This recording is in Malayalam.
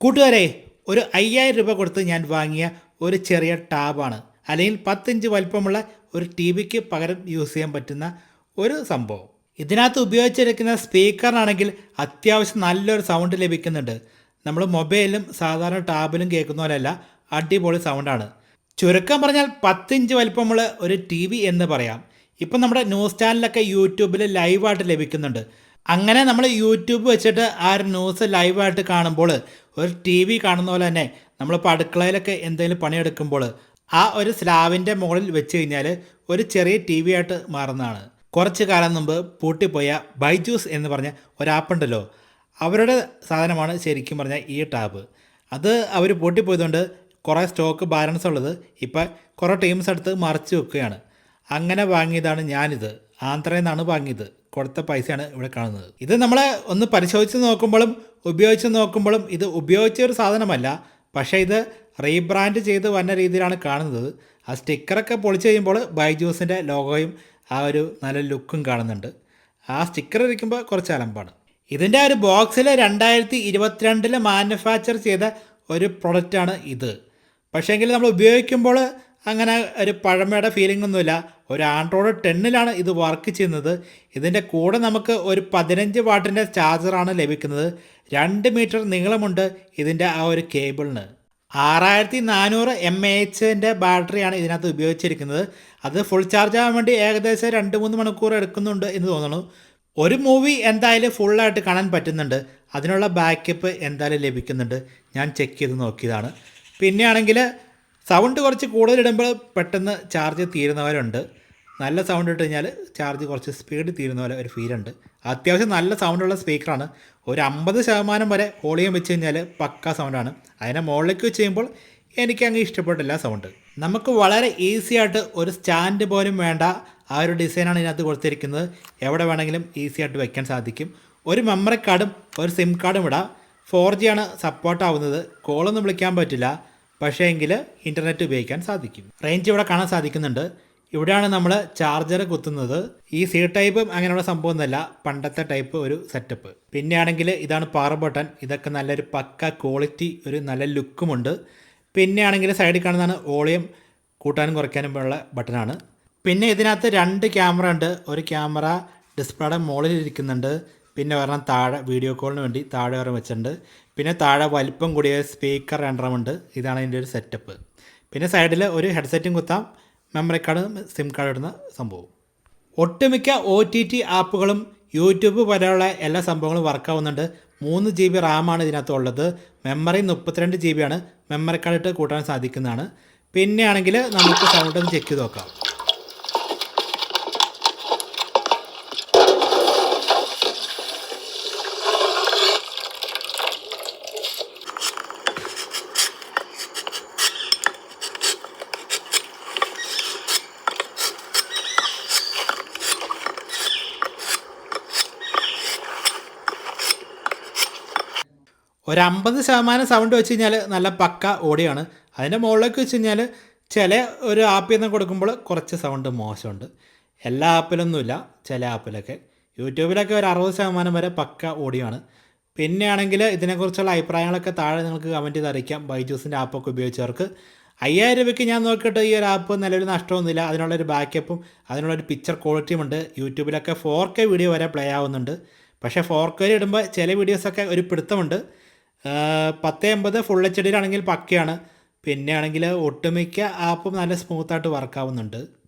കൂട്ടുകാരെ ഒരു അയ്യായിരം രൂപ കൊടുത്ത് ഞാൻ വാങ്ങിയ ഒരു ചെറിയ ടാബാണ്. അല്ലെങ്കിൽ പത്തിഞ്ച് വലിപ്പമുള്ള ഒരു ടി വിക്ക് പകരം യൂസ് ചെയ്യാൻ പറ്റുന്ന ഒരു സംഭവം. ഇതിനകത്ത് ഉപയോഗിച്ചിരിക്കുന്ന സ്പീക്കറിനാണെങ്കിൽ അത്യാവശ്യം നല്ലൊരു സൗണ്ട് ലഭിക്കുന്നുണ്ട്. നമ്മൾ മൊബൈലിലും സാധാരണ ടാബിലും കേൾക്കുന്ന പോലെയല്ല അടിപൊളി സൗണ്ടാണ്. ചുരുക്കം പറഞ്ഞാൽ പത്തിഞ്ച് വലിപ്പമുള്ള ഒരു ടി വി എന്ന് പറയാം. ഇപ്പം നമ്മുടെ ന്യൂസ് ചാനലൊക്കെ യൂട്യൂബിൽ ലൈവായിട്ട് ലഭിക്കുന്നുണ്ട്. അങ്ങനെ നമ്മൾ യൂട്യൂബ് വെച്ചിട്ട് ആ ഒരു ന്യൂസ് ലൈവായിട്ട് കാണുമ്പോൾ ഒരു ടി വി കാണുന്ന പോലെ തന്നെ നമ്മളിപ്പോൾ അടുക്കളയിലൊക്കെ എന്തെങ്കിലും പണിയെടുക്കുമ്പോൾ ആ ഒരു സ്ലാവിന്റെ മുകളിൽ വെച്ച് കഴിഞ്ഞാൽ ഒരു ചെറിയ ടി വി ആയിട്ട് മാറുന്നതാണ്. കുറച്ച് കാലം മുമ്പ് പൂട്ടിപ്പോയ ബൈജൂസ് എന്ന് പറഞ്ഞ ഒരു ആപ്പ് ഉണ്ടല്ലോ അവരുടെ സാധനമാണ് ശരിക്കും പറഞ്ഞാൽ ഈ ടാബ്. അത് അവർ പൂട്ടിപ്പോയതുകൊണ്ട് കുറേ സ്റ്റോക്ക് ബാലൻസ് ഉള്ളത് ഇപ്പം കുറേ ടീംസ് എടുത്ത് മറിച്ച് വെക്കുകയാണ്. അങ്ങനെ വാങ്ങിയതാണ് ഞാനിത്. ആന്ധ്രയിൽ നിന്നാണ് വാങ്ങിയത്. കൊടുത്ത പൈസയാണ് ഇവിടെ കാണുന്നത്. ഇത് നമ്മൾ ഒന്ന് പരിശോധിച്ച് നോക്കുമ്പോഴും ഉപയോഗിച്ച് നോക്കുമ്പോഴും ഇത് ഉപയോഗിച്ച ഒരു സാധനമല്ല. പക്ഷേ ഇത് റീബ്രാൻഡ് ചെയ്ത് വന്ന രീതിയിലാണ് കാണുന്നത്. ആ സ്റ്റിക്കറൊക്കെ പൊളിച്ച് കഴിയുമ്പോൾ ബൈജൂസിന്റെ ലോഗോയും ആ ഒരു നല്ല ലുക്കും കാണുന്നുണ്ട്. ആ സ്റ്റിക്കർ ഇരിക്കുമ്പോൾ കുറച്ച് അലമ്പാണ്. ഇതിന്റെ ആ ഒരു ബോക്സിൽ രണ്ടായിരത്തി ഇരുപത്തിരണ്ടിൽ മാനുഫാക്ചർ ചെയ്ത ഒരു പ്രൊഡക്റ്റാണ് ഇത്. പക്ഷേങ്കിൽ നമ്മൾ ഉപയോഗിക്കുമ്പോൾ അങ്ങനെ ഒരു പഴമയുടെ ഫീലിംഗ് ഒന്നുമില്ല. ഒരു ആൻഡ്രോയിഡ് ടെന്നിലാണ് ഇത് വർക്ക് ചെയ്യുന്നത്. ഇതിന്റെ കൂടെ നമുക്ക് ഒരു പതിനഞ്ച് വാട്ടിന്റെ ചാർജറാണ് ലഭിക്കുന്നത്. രണ്ട് മീറ്റർ നീളമുണ്ട് ഇതിന്റെ ആ ഒരു കേബിളിന് ആറായിരത്തി നാനൂറ് എം എ എച്ചിന്റെ ബാറ്ററിയാണ് ഇതിനകത്ത് ഉപയോഗിച്ചിരിക്കുന്നത്. അത് ഫുൾ ചാർജ് ആവാൻ വേണ്ടി ഏകദേശം രണ്ട് മൂന്ന് മണിക്കൂർ എടുക്കുന്നുണ്ട് എന്ന് തോന്നുന്നു. ഒരു മൂവി എന്തായാലും ഫുള്ളായിട്ട് കാണാൻ പറ്റുന്നുണ്ട്. അതിനുള്ള ബാക്കപ്പ് എന്തായാലും ലഭിക്കുന്നുണ്ട്. ഞാൻ ചെക്ക് ചെയ്ത് നോക്കിയതാണ്. പിന്നെയാണെങ്കിൽ സൗണ്ട് കുറച്ച് കൂടുതൽ ഇടുമ്പോൾ പെട്ടെന്ന് ചാർജ് തീരുന്നവരുണ്ട് നല്ല സൗണ്ട് ഇട്ട് കഴിഞ്ഞാൽ ചാർജ് കുറച്ച് സ്പീഡ് തീരുന്ന പോലെ ഒരു ഫീലുണ്ട് അത്യാവശ്യം നല്ല സൗണ്ടുള്ള സ്പീക്കറാണ് ഒരു അമ്പത് ശതമാനം വരെ വോളിയം വെച്ച് കഴിഞ്ഞാൽ പക്ക സൗണ്ടാണ് അതിനെ മുകളിലേക്ക് വെച്ച് കഴിയുമ്പോൾ എനിക്ക് അങ്ങ് ഇഷ്ടപ്പെട്ടില്ല സൗണ്ട് നമുക്ക് വളരെ ഈസി ആയിട്ട് ഒരു സ്റ്റാൻഡ് പോലും വേണ്ട ആ ഒരു ഡിസൈനാണ് ഇതിനകത്ത് കൊടുത്തിരിക്കുന്നത്. എവിടെ വേണമെങ്കിലും ഈസി ആയിട്ട് വെക്കാൻ സാധിക്കും. ഒരു മെമ്മറി കാർഡും ഒരു സിം കാർഡും ഇടാം. ഫോർ ജി ആണ് സപ്പോർട്ട് ആവുന്നത്. കോളൊന്നും വിളിക്കാൻ പറ്റില്ല. പക്ഷേ എങ്കിൽ ഇന്റർനെറ്റ് ഉപയോഗിക്കാൻ സാധിക്കും. റേഞ്ച് ഇവിടെ കാണാൻ സാധിക്കുന്നുണ്ട്. ഇവിടെയാണ് നമ്മൾ ചാർജർ കുത്തുന്നത്. ഈ സി ടൈപ്പും അങ്ങനെയുള്ള സംഭവമൊന്നുമല്ല. പണ്ടത്തെ ടൈപ്പ് ഒരു സെറ്റപ്പ് പിന്നെയാണെങ്കിൽ ഇതാണ് പവർ ബട്ടൺ ഇതൊക്കെ നല്ലൊരു പക്ക ക്വാളിറ്റി ഒരു നല്ല ലുക്കുമുണ്ട് പിന്നെയാണെങ്കിൽ സൈഡിൽ കാണുന്നതാണ് വോളിയം കൂട്ടാനും കുറയ്ക്കാനും ഉള്ള ബട്ടണാണ് പിന്നെ ഇതിനകത്ത് രണ്ട് ക്യാമറ ഉണ്ട്. ഒരു ക്യാമറ ഡിസ്പ്ലേയുടെ മുകളിൽ ഇരിക്കുന്നുണ്ട്. പിന്നെ ഒരെണ്ണം താഴെ വീഡിയോ കോളിന് വേണ്ടി താഴെ ഒരെണ്ണം വെച്ചിട്ടുണ്ട്. പിന്നെ താഴെ വലിപ്പം കൂടിയ സ്പീക്കർ രണ്ടെണ്ണം ഉണ്ട് ഇതാണ് ഇതിന്റെ ഒരു സെറ്റപ്പ് പിന്നെ സൈഡിൽ ഒരു ഹെഡ്സെറ്റും കുത്താം. മെമ്മറി കാർഡ് സിം കാർഡ് ഇടുന്ന സംഭവം ഒട്ടുമിക്ക ഒ ടി ടി ആപ്പുകളും യൂട്യൂബ് പോലെയുള്ള എല്ലാ സംഭവങ്ങളും വർക്കാവുന്നുണ്ട് മൂന്ന് ജി ബി റാമാണ് ഇതിനകത്ത് ഉള്ളത്. മെമ്മറി മുപ്പത്തിരണ്ട് ജി ബി ആണ്. മെമ്മറി കാർഡ് ഇട്ട് കൂട്ടാൻ സാധിക്കുന്നതാണ്. പിന്നെയാണെങ്കിൽ നമുക്ക് സൗണ്ട് ഒന്ന് ചെക്ക് ചെയ്ത് നോക്കാം. ഒരു അമ്പത് ശതമാനം സൗണ്ട് വെച്ച് കഴിഞ്ഞാൽ നല്ല പക്ക ഓടിയാണ് അതിന്റെ മുകളിലേക്ക് വെച്ച് കഴിഞ്ഞാൽ ചില ഒരു ആപ്പിൽ നിന്ന് കൊടുക്കുമ്പോൾ കുറച്ച് സൗണ്ട് മോശമുണ്ട്. എല്ലാ ആപ്പിലൊന്നുമില്ല ചില ആപ്പിലൊക്കെ യൂട്യൂബിലൊക്കെ ഒരു അറുപത് ശതമാനം വരെ പക്ക ഓഡിയോ ഓടിയാണ് പിന്നെയാണെങ്കിൽ ഇതിനെക്കുറിച്ചുള്ള അഭിപ്രായങ്ങളൊക്കെ താഴെ നിങ്ങൾക്ക് കമന്റ് ചെയ്ത് അറിയിക്കാം. ബൈജൂസിന്റെ ആപ്പൊക്കെ ഉപയോഗിച്ചവർക്ക്. അയ്യായിരം രൂപയ്ക്ക് ഞാൻ നോക്കിയിട്ട് ഈ ഒരു ആപ്പ് നിലവിൽ നഷ്ടമൊന്നുമില്ല. അതിനുള്ളൊരു ബാക്കപ്പും അതിനുള്ളൊരു പിക്ചർ ക്വാളിറ്റിയും ഉണ്ട്. യൂട്യൂബിലൊക്കെ ഫോർ കെ വീഡിയോ വരെ പ്ലേ ആവുന്നുണ്ട്. പക്ഷേ ഫോർ കെ ഇടുമ്പോൾ ചില വീഡിയോസൊക്കെ ഒരു പിടുത്തമുണ്ട്. പത്ത് എൺപത് ഫുൾ എച്ച് ഡിയിലാണെങ്കിൽ പക്കയാണ്. പിന്നെ ആണെങ്കിൽ ഒട്ടുമിക്ക ആപ്പും നല്ല സ്മൂത്തായിട്ട് വർക്കാവുന്നുണ്ട്